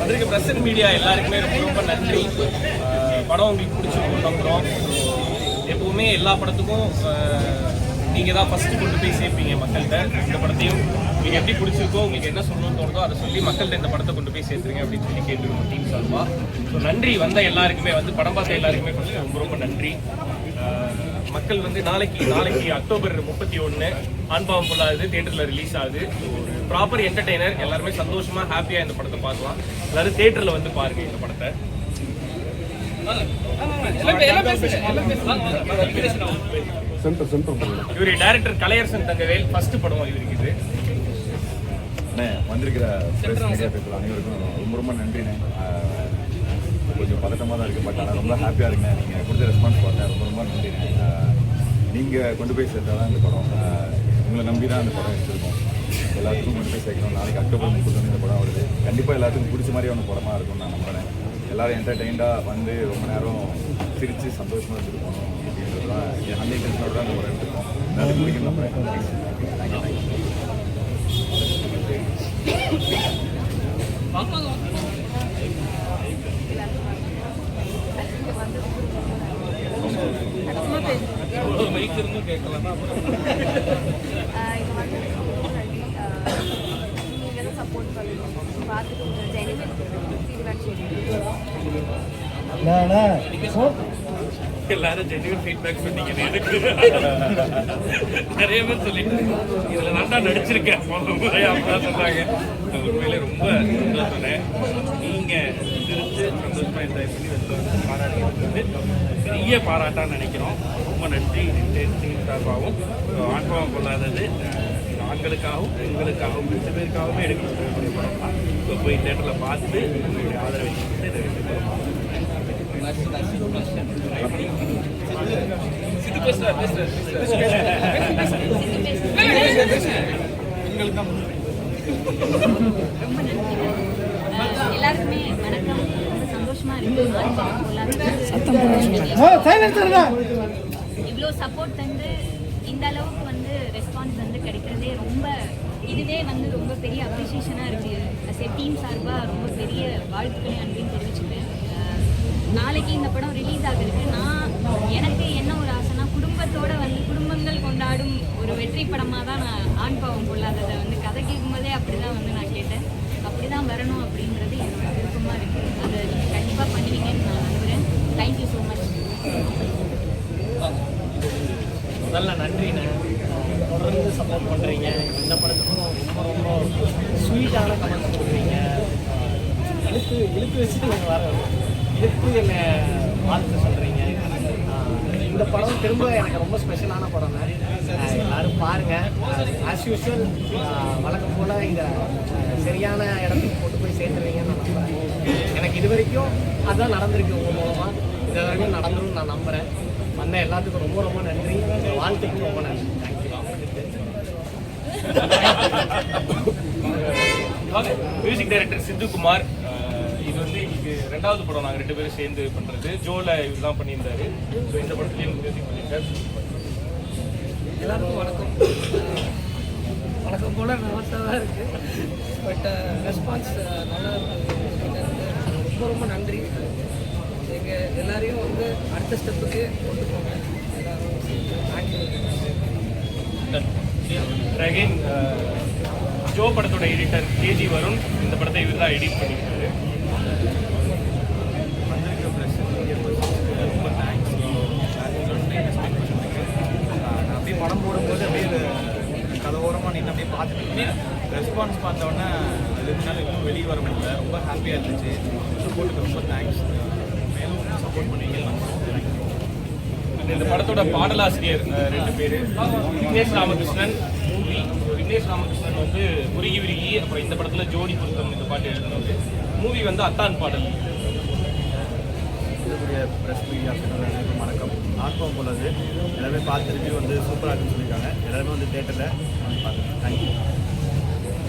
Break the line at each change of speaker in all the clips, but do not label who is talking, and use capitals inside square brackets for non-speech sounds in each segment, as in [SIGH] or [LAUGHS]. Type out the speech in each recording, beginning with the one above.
வந்திருக்க press and media எல்லாருக்குமே ரொம்ப ரொம்ப நன்றி. படம் உங்களுக்கு பிடிச்சிருக்கும் நம்புகிறோம் எப்பவுமே எல்லா படத்துக்கும் நீங்கள் தான் ஃபஸ்ட்டு கொண்டு போய் சேர்ப்பீங்க மக்கள்கிட்ட. இந்த படத்தையும் நீங்கள் எப்படி பிடிச்சிருக்கோ உங்களுக்கு என்ன சொல்லணும்னு தோணுதோ அதை சொல்லி மக்கள்கிட்ட இந்த படத்தை கொண்டு போய் சேர்த்துருங்க அப்படின்னு சொல்லி கேட்டுருக்கோம் டீம் சார்பாக ஸோ நன்றி. வந்த எல்லாருக்குமே வந்து படம் பார்த்த எல்லாருக்குமே first ரொம்ப ரொம்ப நன்றி. மக்கள் வந்து நாளைக்கு நாளைக்கு அக்டோபர் முப்பத்தி ஒன்று ஆன்பாவம் பொல்லாது தேட்டரில் ரிலீஸ் ஆகுது. ப்ராப்பர் என்டர்டெய்னர் எல்லாருமே சந்தோஷமா ஹாப்பியாக இந்த படத்தை பார்க்கலாம். எல்லாரும் தேட்டரில் வந்து பாருங்க இந்த படத்தை.
சென்டர் சென்டர்
இவர் டைரக்டர் கலையரசன் தங்கவேல் ஃபர்ஸ்ட் படம் இவருக்கு இது
அண்ணே வந்திருக்கிற அனைவருக்கும் ரொம்ப ரொம்ப நன்றிண்ணே. கொஞ்சம் பதட்டமாக தான் இருக்குது பட் ஆனால் ரொம்ப ஹாப்பியாக இருக்குண்ணே. நீங்கள் கொடுத்த ரெஸ்பான்ஸ் பார்த்தேன் ரொம்ப ரொம்ப நன்றிண்ணே. நீங்கள் கொண்டு போய் சேர்த்தா தான் இந்த படம் உங்களை நம்பி தான் இந்த படம் எடுத்திருக்கோம். எல்லாத்துக்கும் கொண்டு போய் சேர்க்கணும். நாளைக்கு அக்டோபர் முப்பது இந்த படம் வருது. கண்டிப்பாக எல்லாத்துக்கும் பிடிச்ச மாதிரியான படமாக இருக்கும்னு நான் நம்புறேன். எல்லாரும் என்டர்டெயின்டாக வந்து ரொம்ப நேரம் சிரித்து சந்தோஷமாக வச்சுருக்கோம் அப்படின்றது தான் அந்த இன்டென்ஷனோட தான் இந்த படம் எடுத்திருக்கோம் எல்லாத்துக்கும் பிடிக்கும் நம்புறேன். தேங்க்யூ தேங்க்யூ
மைக் இருந்தும் கேட்கலாம்
இது வந்து ரொம்ப நன்றி நீங்கள் தான் சப்போர்ட் பண்ணுங்க பார்த்துட்டு கொஞ்சம் ஜெனிவன் ஃபீட்பேக்
எல்லாரும் ஜென்யூன் ஃபீட்பேக் சொன்னீங்க எனக்கு நிறைய பேர் சொல்லிட்டு இதுல நான் தான் நடிச்சிருக்கேன். போன முறை அப்படிதான் சொன்னாங்க. நான் உண்மையிலே ரொம்ப சந்தோஷம் நீங்கள் சிரிச்சு சந்தோஷமாக என்ஜாய் பண்ணி வெளில வந்து பாராட்டுறது வந்து பெரிய பாராட்டாக நினைக்கிறோம். ரொம்ப நன்றி. டீம் சார்பாகவும் ஆண்பாவம் கொள்ளாதது அஹ், ஆண்களுக்காகவும் பெண்களுக்காகவும் ரெண்டு பேருக்காகவும் எடுக்கணும். படம் இப்போ போய் தேட்டரில் பார்த்து உங்களுடைய ஆதரவை கொடுத்து இதை வெற்றி
எல்லாருக்குமே வணக்கம் ரொம்ப சந்தோஷமா இருக்கு இவ்வளோ சப்போர்ட் தந்து இந்த அளவுக்கு வந்து ரெஸ்பான்ஸ் வந்து கிடைக்கிறதே ரொம்ப இதுவே வந்து ரொம்ப பெரிய அப்ரிஷியேஷனாக இருக்குது அஸ் ஏ டீம் சார்பாக ரொம்ப பெரிய வாழ்த்துக்களை அன்பின்னு தெரிவிச்சுக்கிறேன். நாளைக்கு இந்த படம் ரிலீஸ் ஆகுதுக்கு நான் எனக்கு என்ன ஒரு ஆசைனா குடும்பத்தோட வந்து குடும்பங்கள் கொண்டாடும் ஒரு வெற்றி படமாக தான் நான் ஆண் பாவம் கொள்ளாததை வந்து கதை கேட்கும்போதே அப்படி தான் வந்து நான் கேட்டேன். அப்படி தான் வரணும் அப்படின்றது என்னோட விருப்பமாக இருக்குது அதை நீங்கள் கண்டிப்பாக பண்ணுவீங்கன்னு நான் நம்புகிறேன் தேங்க்யூ ஸோ மச்
முதல்ல நன்றிண்ணே. தொடர்ந்து சப்போர்ட் பண்ணுறீங்க இந்த படத்துக்கும் ரொம்ப ரொம்ப ஸ்வீட்டான கமெண்ட்ஸ் கொடுக்குறீங்க. இழுத்து இழுத்து வச்சுட்டு நீங்கள் வர இழுத்து வாழ்த்து சொல்கிறீங்க இந்த படம் திரும்ப எனக்கு ரொம்ப ஸ்பெஷலான படம். எல்லாரும் பாருங்கள் ஆஸ் யூஷுவல் வழக்கம் போல் இந்த சரியான இடத்துக்கு கொண்டு போய் சேர்த்துருவீங்கன்னு நான் நம்புகிறேன் எனக்கு இது வரைக்கும் அதான் நடந்திருக்கு உங்கள் மூலமாக இது வரைக்கும் நடந்துரும் நான் நம்புகிறேன் வந்த எல்லாத்துக்கும் ரொம்ப ரொம்ப நன்றி. வாழ்த்துக்கு ரொம்ப நன்றி.
மியூசிக் டைரக்டர் சிந்துகுமார் ரெண்டாவது படம் நாங்கள் ரெண்டு பேரும் சேர்ந்து பண்றது. ஜோல இவர் தான் பண்ணியிருந்தாரு. ஸோ இந்த படத்துலையும் மியூசிக் பண்ணியிருக்காரு
எல்லாருக்கும் வணக்கம். வணக்கம் போல நல்லா தான் இருக்குது பட் ரெஸ்பான்ஸ் நல்லா இருக்கு ரொம்ப ரொம்ப நன்றி. எங்கள் எல்லாரையும் வந்து அடுத்த ஸ்டெப்புக்கு கொண்டு போங்க.
அகைன் ஜோ படத்தோட எடிட்டர் கேஜி வருண் இந்த படத்தை இவர் தான் எடிட் பண்ணியிருக்காரு வந்திருக்க press media persons க்கு ரொம்ப தேங்க்ஸ்
நான் அப்படியே படம் போடும்போது அப்படியே இது கதை ஓரமாக நின்று அப்படியே பார்த்துட்டு இருந்தேன். ரெஸ்பான்ஸ் பார்த்தோன்னே ரெண்டு நாள் இன்னும் வெளியே வர முடியல. ரொம்ப ஹாப்பியாக இருந்துச்சு. சப்போர்ட்டுக்கு ரொம்ப தேங்க்ஸ் மேலும் சப்போர்ட் பண்ணுவீங்க
இந்த படத்தோட பாடலாசிரியர் ரெண்டு பேர். விக்னேஷ் ராமகிருஷ்ணன் மூவி விக்னேஷ் ராமகிருஷ்ணன் வந்து உருகி உருகி அப்புறம் இந்த படத்தில் ஜோடி பொருத்தம் இந்த பாட்டு எழுதினது மூவி வந்து அத்தான் பாடல்.
இருக்கக்கூடிய ப்ரெஸ் மீடியா எல்லாருக்கும் ஆத்மம் போல் அது. எல்லாமே பார்த்து வந்து சூப்பராக இருக்குன்னு சொல்லியிருக்காங்க. எல்லாருமே வந்து தேட்டரில் வாங்கி பார்த்துருக்கேன் தேங்க்யூ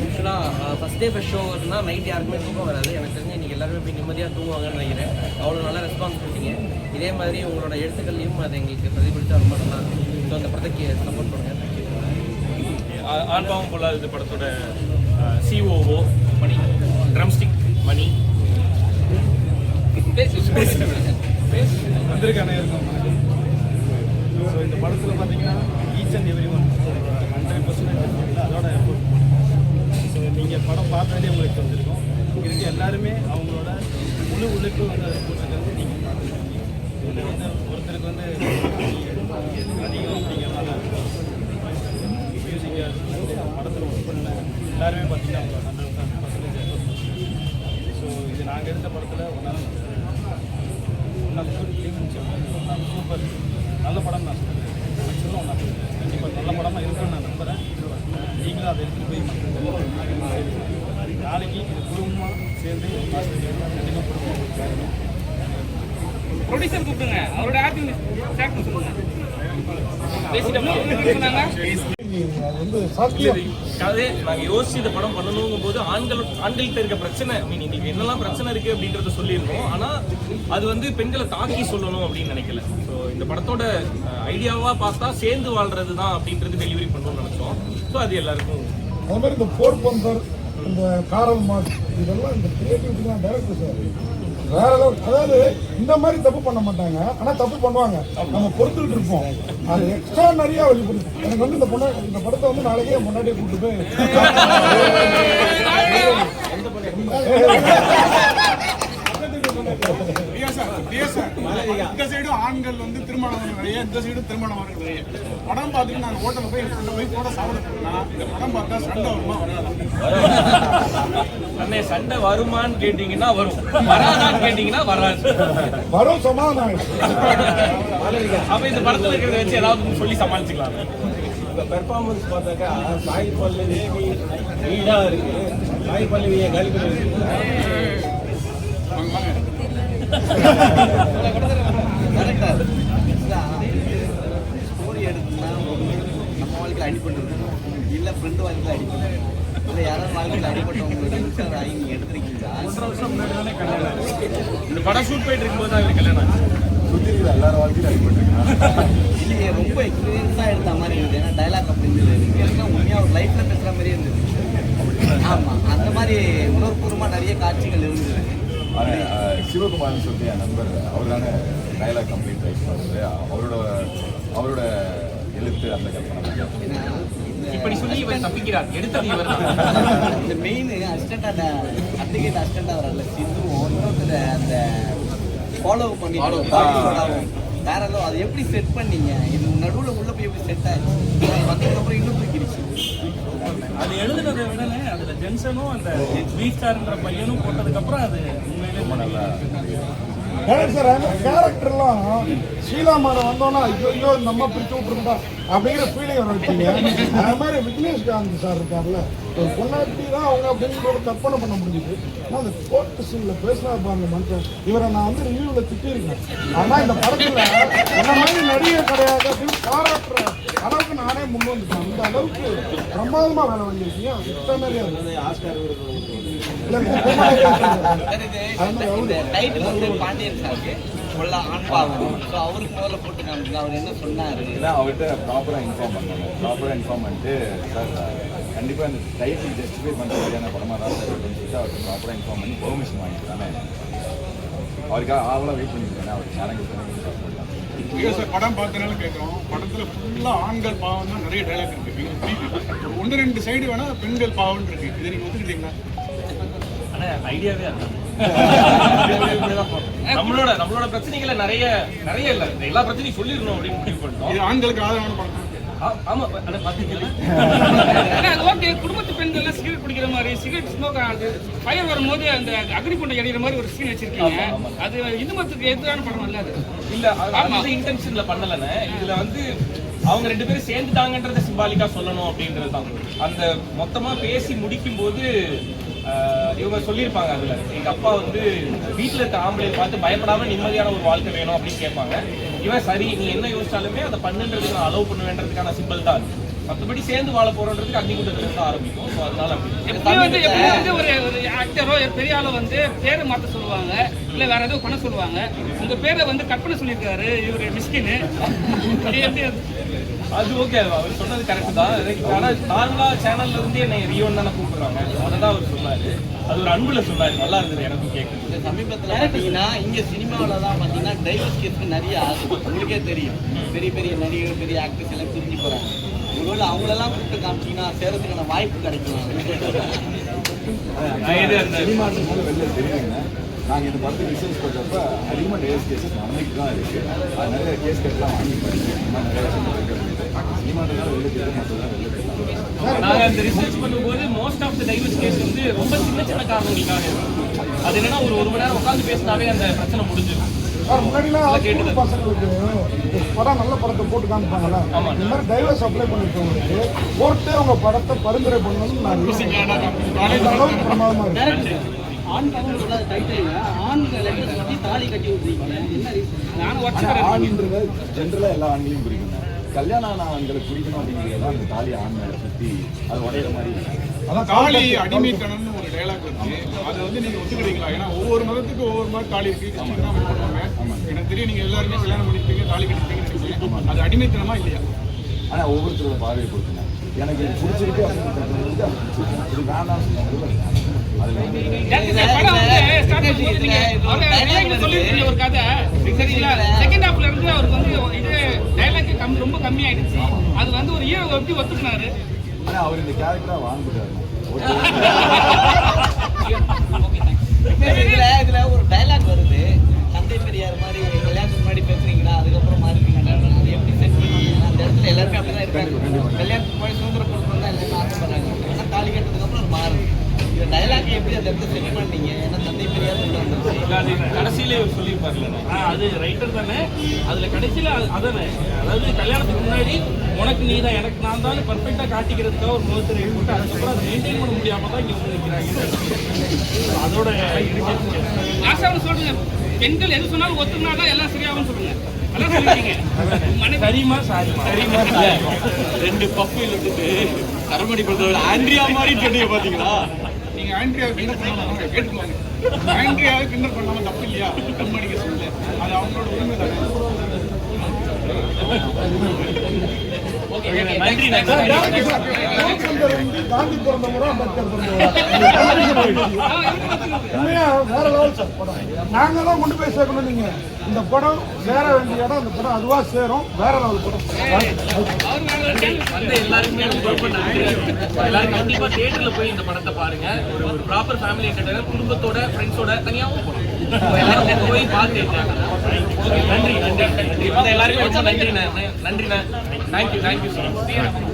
ஆக்சுவலாக ஃபஸ்ட் டே ஃபஸ்ட் ஷோ ஷோனா நைட் யாருக்குமே தூங்க வராது. எனக்கு தெரிஞ்சு இன்றைக்கி எல்லாருமே போய் நிம்மதியாக தூங்குவாங்கன்னு நினைக்கிறேன். அவ்வளோ நல்லா ரெஸ்பான்ஸ் கொடுத்தீங்க. இதே மாதிரி உங்களோட எழுத்துக்கள்லையும் அதை எங்களுக்கு பிரதிபலித்தா ரொம்ப நல்லா ஸோ அந்த படத்துக்கு சப்போர்ட் பண்ணுங்க.
ஆல்பாவும் போல இந்த படத்தோட சிஓஓ மணி. ட்ரம்ஸ்டிக் மணி. பேசு. பேசு. பேசு.
வந்திருக்கானே. இருக்கும் ஸோ இந்த படத்தில் பார்த்தீங்கன்னா each and every one hundred percentage அதோட எஃபோர்ட் ஸோ நீங்கள் படம் பார்த்தாலே உங்களுக்கு தெரிஞ்சிருக்கும். இருக்க எல்லாருமே அவங்களோட முழு உழைப்பு வந்து அதை போட்டிருக்கிறது நீங்கள் பார்த்துருக்கீங்க. இதில் வந்து ஒருத்தருக்கு வந்து அதிகம் அப்படிங்கிறதுனால மியூசிக்காக படத்தில் ஒர்க் பண்ண எல்லாருமே பார்த்தீங்கன்னா அவங்க ஹண்ட்ரட் பர்சன்டேஜ் ஸோ இது நாங்கள் எடுத்த படத்தில் ஒன்றா ஒன்றா சூப்பர் நல்ல படம் நான் சொல்லுவேன் கண்டிப்பாக நல்ல படமாக இருக்குன்னு நான் நம்புகிறேன் நீங்களும் அதை எடுத்துகிட்டு போய் நாளைக்கு இது குடும்பமாக சேர்ந்து கண்டிப்பாக குடும்பம்
ப்ரொடியூசர் கூப்பிடுங்க. அவரோட ஆக்டிங் ஸ்டார்ட் சொல்லுங்க. பேசிட்டோம்? சொன்னாங்க
அதே நாங்கள் யோசிச்சு இந்த படம் பண்ணணுங்கும் போது ஆண்கள் ஆண்கள்கிட்ட இருக்க பிரச்சனை மீன் இன்னைக்கு என்னெல்லாம் பிரச்சனை இருக்கு அப்படின்றத சொல்லியிருந்தோம். ஆனால் அது வந்து பெண்களை தாக்கி சொல்லணும் அப்படின்னு நினைக்கல. ஸோ இந்த படத்தோட ஐடியாவாக பார்த்தா சேர்ந்து வாழ்றது தான் அப்படின்றது டெலிவரி பண்ணணும்னு நினச்சோம். ஸோ அது எல்லாருக்கும்
அது மாதிரி இந்த போர் பந்தர் இந்த காரல் மார்க் இதெல்லாம் இந்த கிரியேட்டிவிட்டி தான் டைரக்டர் சார். வேற level. அதாவது இந்த மாதிரி தப்பு பண்ண மாட்டாங்க. ஆனா தப்பு பண்ணுவாங்க. நம்ம பொறுத்துக்கிட்டு இருப்போம். அது எக்ஸ்ட்ரா நிறைய வெளிப்படுது. எனக்கு வந்து இந்த பொண்ணு இந்த படத்தை வந்து நாளைக்கே முன்னாடியே கூட்டு போய்
இந்த சைடும் ஆண்கள் வந்து திருமணம் நிறைய இந்த சைடும் திருமணம் நிறைய படம் பார்த்துட்டு நான் ஹோட்டலில் போய் என் போய் கூட சாப்பிட போனா இந்த படம் பார்த்தா சண்டை வருமா வராதா
சண்டை வருமான்னு கேட்டிங்கன்னா வரும். வராதான்னு கேட்டிங்கன்னா வராது.
வரும் சமாதானம்.
அப்போ இந்த படத்தில் இருக்கிறத வச்சு ஏதாவது சொல்லி சமாளிச்சுக்கலாம்.
இப்போ பெர்ஃபார்மன்ஸ் பார்த்தாக்கா சாய் பல்லவி வீடாக இருக்கு. சாய் பல்லவியை கழிப்பு
ஸ்டோரி எடுத்துனா நம்ம வாழ்க்கையில் அடிபட்டு இல்லை ஃப்ரெண்டு வாழ்க்கையில் அடிபட்டு இல்லை யாராவது வாழ்க்கையில் அடிபட்டவங்களுக்கு இன்ஸ்டார் ஆகி நீங்கள் எடுத்துருக்கீங்களா
இந்த படம் ஷூட் போயிட்டு இருக்கும்போது தான் கல்யாணம்
எல்லாரும்
இல்லையே ரொம்ப எக்ஸ்பீரியன்ஸாக எடுத்த மாதிரி இருந்தது ஏன்னா டைலாக் அப்படின்னு எனக்கு உண்மையாக ஒரு லைஃப்பில் பேசுகிற மாதிரியே இருந்தது ஆமாம் அந்த மாதிரி உணர்வுபூர்வமாக நிறைய காட்சிகள் இருந்தது.
ஆனால் சிவகுமார்னு சொல்லிட்டு என் நண்பர் அவர் தானே டைலாக் கம்ப்ளீட் ரைட் அவரோட அவரோட எழுத்து அந்த
இந்த
இப்படி சொல்லி இவர் தப்பிக்கிறார். எடுத்தது இவர் தான். [LAUGHS]
இந்த மெயின் அசிஸ்டண்டாக அப்ளிகேட் அசிஸ்டண்டாக வரல சிந்துவும் இன்னொருத்தர் அந்த ஃபாலோ பண்ணிட்டு வேற ஏதோ அதை எப்படி செட் பண்ணீங்க? இது நடுவில் உள்ள போய் எப்படி செட் ஆச்சு? வந்ததுக்கப்புறம் இன்னும் தூக்கிடுச்சு.
அது எழுதுனதை விடல அதுல ஜென்சனும் அந்த வீ ஸ்டார்ன்ற பையனும் போட்டதுக்கப்புறம் அது உண்மையிலே
ரொம்ப நல்லா
டைரக்டர் சார் அந்த கேரக்டர்லாம் ஷீலாமாரை வந்தோன்னா ஐயோ ஐயோ நம்ம பிரிச்சு விட்டுருந்தா அப்படிங்கிற ஃபீலிங் வர வச்சீங்க அது மாதிரி விக்னேஷ்காந்த் சார் இருக்கார்ல ஒரு பொண்ணாட்டி தான் அவங்க அப்படின்னு ஒரு கற்பனை பண்ண முடிஞ்சுது ஆனால் அந்த கோர்ட்டு சீனில் பேசினா பாருங்க மனுஷன் இவரை நான் வந்து ரிவ்யூவில் திட்டிருக்கேன் ஆனால் இந்த படத்தில் என்ன மாதிரி நடிகை கிடையாது அப்படின்னு பாராட்டுற அளவுக்கு நானே முன் வந்துட்டேன். அந்த அளவுக்கு பிரமாதமாக வேலை
வந்து கொள்ள ஆண்பாவம் ஸோ அவருக்கு முதல்ல போட்டு காமிச்சு அவர் என்ன சொன்னாரு?
அவர்கிட்ட ப்ராப்பராக இன்ஃபார்ம் பண்ணாங்க ப்ராப்பராக இன்ஃபார்ம் பண்ணிட்டு சார் கண்டிப்பாக இந்த டைட்டில் ஜஸ்டிஃபை பண்ணுற மாதிரியான படமாக தான் சார் இருக்குன்னு சொல்லிட்டு அவருக்கு ப்ராப்பராக இன்ஃபார்ம் பண்ணி பெர்மிஷன் வாங்கிட்டானே அவருக்காக ஆவலாக வெயிட் பண்ணியிருக்கேன் அவருக்கு சேனல்
சார் படம் பார்த்தனால கேட்குறோம் படத்தில் ஃபுல்லாக ஆண்கள் பாவம் தான் நிறைய டைலாக் இருக்கு. நீங்க புரியுது. ஒரு ஒன்று ரெண்டு சைடு வேணா பெண்கள் பாவம் இருக்கு. இதை நீங்கள் ஒத்துக்கிட்டீங்களா?
ஆனால் ஐடியாவே [LAUGHS] நம்மளோட நம்மளோட பிரச்சனைகளை நிறைய நிறைய இல்லை. எல்லா பிரச்சனையும் சொல்லிடணும் அப்படின்னு முடிவு பண்ணிட்டோம்.
இது ஆண்களுக்கு ஆதரவான படம்.
ஓகே குடும்பத்து பெண்கள்லாம் சிகரெட் குடிக்கிற மாதிரி சிகரெட் ஸ்மோக் ஆகுது ஃபயர் வரும்போது அந்த அக்னி குண்டை எறிகிற மாதிரி ஒரு சீன் வச்சிருக்கீங்க. அது இந்து மதத்துக்கு எதிரான படம் இல்ல அது?
இல்ல அந்த இன்டென்ஷன்ல பண்ணலண்ணே இதுல வந்து அவங்க ரெண்டு பேரும் சேர்ந்துட்டாங்கன்றத சிம்பாலிக்கா சொல்லணும் அப்படின்றது தான். அந்த மொத்தமா பேசி முடிக்கும் போது இவங்க சொல்லியிருப்பாங்க அதுல. எங்க அப்பா வந்து வீட்டுல இருக்க ஆம்பளை பார்த்து பயப்படாம நிம்மதியான ஒரு வாழ்க்கை வேணும் அப்படின்னு கேட்பாங்க. இவன் சரி நீ என்ன யோசிச்சாலுமே அதை பண்ணுன்றதுக்கு நான் அலோவ் பண்ணுவேன்றதுக்கான சிம்பிள் தான். மத்தபடி சேர்ந்து வாழ போறோன்றதுக்கு அக்னி கூட்டத்துல இருந்து ஆரம்பிக்கும். ஸோ அதனால
எப்படியும் வந்து எப்படியும் வந்து ஒரு ஒரு ஆக்டரோ பெரிய ஆளோ வந்து பேரை மாத்த சொல்லுவாங்க இல்ல வேற ஏதோ பண்ண சொல்லுவாங்க. உங்க பேரை வந்து கற்பனை சொல்லியிருக்காரு இவரு மிஸ்கின்னு. எப்படி அது?
ஓகே அவர் சொன்னது கரெக்ட் தான். எனக்கு ஆனா நார்மலா சேனல்ல இருந்து என்னை ரியோன் தானே கூப்பிடுறாங்க. அதை தான் அவர் சொன்னாரு. அது ஒரு அன்புல சொன்னாரு. நல்லா இருந்தது எனக்கும் கேட்குறது
சமீபத்தில் பார்த்தீங்கன்னா இங்கே சினிமாவில் தான் பார்த்தீங்கன்னா டைவர்ஸ் கேஸ் நிறைய ஆகுது உங்களுக்கே தெரியும். பெரிய பெரிய நடிகர்கள் பெரிய ஆக்டர்ஸ் எல்லாம் பிரிஞ்சு போகிறாங்க ஒருவேளை அவங்களெல்லாம் கூப்பிட்டு காமிச்சிங்கன்னா சேரத்துக்கான வாய்ப்பு கிடைக்கும்?
நாங்கள் இந்த படத்துக்கு ரிசர்ச் பண்ணுறப்ப அதிகமாக டேஸ் கேசஸ் நடந்துட்டு தான் இருக்கு. அது நிறைய கேஸ் கேஸ்லாம் வாங்கி மாதிரி நிறைய விஷயம் இருக்கிறது சினிமான்றதுனால வெளில தெரியும் மற்றதான் வெளில தெரியலாம்
நாங்க அந்த ரிசர்ச் பண்ணும்போது most of the divorce case வந்து ரொம்ப சின்ன சின்ன காரணங்களுக்காக. அது என்னன்னா ஒரு ஒரு மணி நேரம் உட்காந்து பேசினாவே அந்த பிரச்சனை முடிஞ்சிடும்.
சார் முன்னாடிலாம் பசங்களுக்கு படம் நல்ல படத்தை போட்டு காமிப்பாங்கல்ல? இந்த மாதிரி டைவர்ஸ் அப்ளை பண்ணிருக்கவங்களுக்கு கோர்ட்டே உங்க படத்தை பரிந்துரை பண்ணணும்னு நான் அளவுக்கு பிரமாதமா இருக்கு.
ஆண்
ஆண்ன்றத ஜென்ரலாக எல்லா ஆண்களையும் குறிக்குங்க கல்யாணம் ஆன ஆண்களுக்கு குறிக்கணும் அப்படிங்கிறது அந்த தாலி ஆண் மேலே சுற்றி அது உடையிற மாதிரி
அதான்
தாலி அடிமைத்தனம்னு ஒரு டைலாக் இருக்கு. அதை வந்து நீங்க ஒத்துக்கிறீங்களா? ஏன்னா ஒவ்வொரு மதத்துக்கும் ஒவ்வொரு மாதிரி தாலி இருக்கு. பண்ணுவாங்க. எனக்கு தெரியும் நீங்க எல்லாருமே கல்யாணம் பண்ணிருப்பீங்க தாலி கட்டிருப்பீங்கன்னு நினைக்கிறேன் அது அடிமைத்தனமா இல்லையா?
ஆனால் ஒவ்வொருத்தரோட பார்வையை பொறுத்துங்க எனக்கு பிடிச்சிருக்கு அப்படின்னு சொல்லுறது அதில்
ஒரு கதை. சரிங்களா? செகண்ட் ஹாஃப்ல இருந்து அவருக்கு வந்து கம் ரொம்ப கம்மியாயிடுச்சு. அது வந்து ஒரு ஹீரோ எப்படி ஒத்துக்கினாரு.
ஆனால் அவர் இந்த கேரக்டராக வாழ்ந்துட்டாரு.
இதுல இதுல ஒரு டைலாக் வருது. தந்தை பெரியார் மாதிரி கல்யாணத்துக்கு முன்னாடி பேசுறீங்களா? அதுக்கப்புறம் மாறுறீங்களா அது எப்படி செட் பண்ணீங்க? அந்த இடத்துல எல்லாருமே அப்படிதான் இருக்காங்க. கல்யாணத்துக்கு முன்னாடி சுதந்திர கொடுக்கணும் தான் எல்லாருமே ஆசைப்படுறாங்க. ஆனா தாலி கட்டுறதுக்கு அப்புறம் மாறுது. இந்த டைலாக் எப்படி அந்த இடத்துல செட் பண்ணீங்க? ஏன்னா தந்தை
அது கடைசியிலே சொல்லியிருப்பார்ல அது ரைட்டர் தானே. அதுல கடைசியில அது- அதானே. அதாவது கல்யாணத்துக்கு முன்னாடி உனக்கு நீ தான் எனக்கு நான் தான் பர்ஃபெக்டா காட்டிக்கிறதுக்காக ஒரு முகத்தை ரெடி போட்டு அதுக்கப்புறம் அதை மெயின்டைன் பண்ண முடியாம தான் இங்க வந்து நிற்கிறாங்க அதோட.
ஆசாவும் சொல்லுங்க. பெண்கள் எது சொன்னாலும் ஒத்துக்கினா எல்லாம் சரியாகும் சொல்லுங்க.
சரிமா சாரி. சரிமா ரெண்டு பப்பு இழுத்துட்டு கரமடி பண்றவங்க ஆண்ட்ரியா மாதிரி சொன்னீங்க பாத்தீங்களா?
நீங்க பண்ணாம கேட்டுக்கோங்க. ஆண்ட்ரியாவை கிண்டல் பண்ணாம தப்பு இல்லையா டம் அடிக்க சொல்லல அது அவங்களோட உரிமை தான்.
காந்தி பிறந்த முறை அம்பேத்கர் உண்மையா வேற லெவல் சார் படம் நாங்க தான் கொண்டு போய் சேர்க்கணும் நீங்க. இந்த படம் சேர வேண்டிய இடம் இந்த படம் அதுவா சேரும். வேற லெவல் படம்.
எல்லாருக்குமே எல்லாரும் கண்டிப்பா தியேட்டர்ல போய் இந்த படத்தை பாருங்க. ஒரு ப்ராப்பர் ஃபேமிலி என்டர்டைனர் குடும்பத்தோட ஃப்ரெண்ட்ஸோட தனியாகவும் போகணும். போய் பார்த்து நன்றி நன்றி நன்றி. எல்லாருக்கும் ரொம்ப நன்றி நன்றிண்ணே. Thank you thank you so much